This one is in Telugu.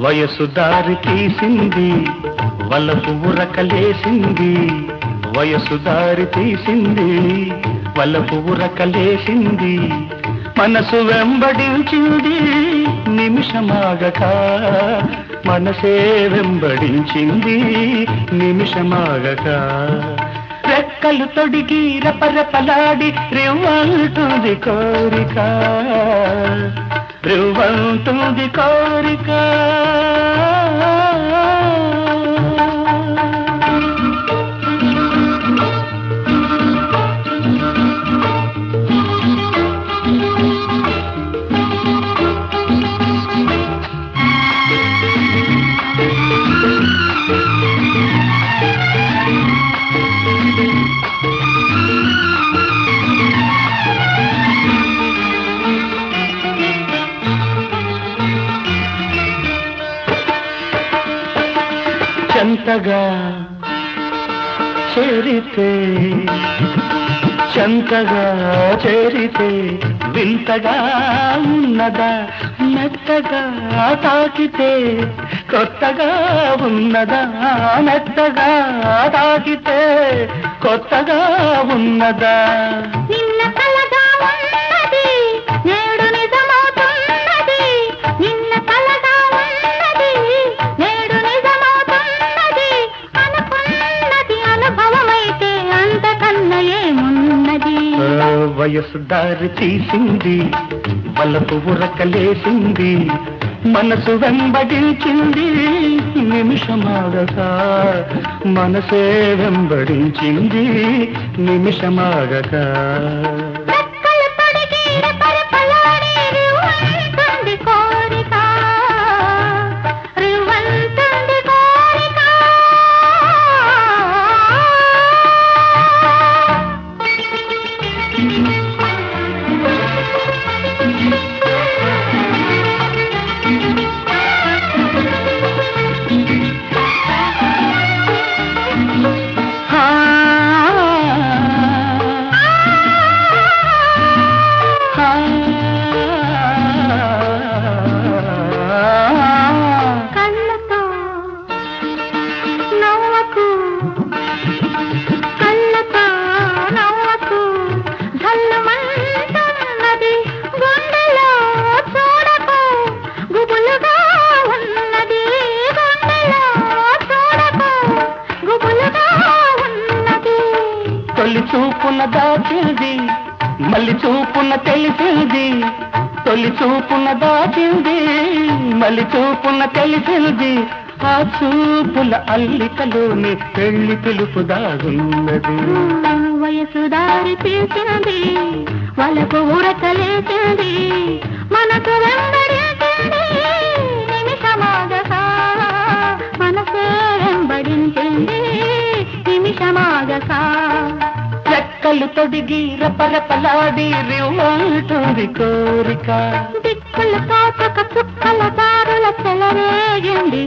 వయసు దారి తీసింది వలపు ఉరకలేసింది. వయసు దారి తీసింది వలపు ఉరకలేసింది. మనసు వెంబడించింది నిమిషమాగక. మనసే వెంబడించింది నిమిషమాగక. రెక్కలు తొడిగి రపరపలాడి రివ్వంటుంది కోరిక. ధ్రువంతుంది కోరిక చెంతగా చేరితే చెంతగా చేరితే వింతగా ఉన్నదా మెత్తగా తాకితే కొత్తగా ఉన్నదా మెత్తగా తాకితే కొత్తగా ఉన్నదా? వయసు దారి తీసింది వలపు ఉరకలేసింది మనసు వెంబడించింది నిమిషమాగక. మనసే వెంబడించింది నిమిషమాగక. చూపున దాచింది మళ్ళీ చూపున తెలిసింది తొలి చూపున దాచింది మళ్ళీ చూపున తెలిసింది ఆ చూపుల అల్లికలోని పెళ్ళి పిలుపు దాగున్నది. వయసు దారి తీసింది వాళ్ళకు ఉరకలేసింది మనకు వెంబడించింది నిమిషమాగక మనసే వెంబడించింది నిమిషమాగసా రెక్కలు తొడిగి రపరపలాడి రివ్వంటుంది కోరిక. దిక్కుల తోచక చుక్కల దారుల చెలరేగింది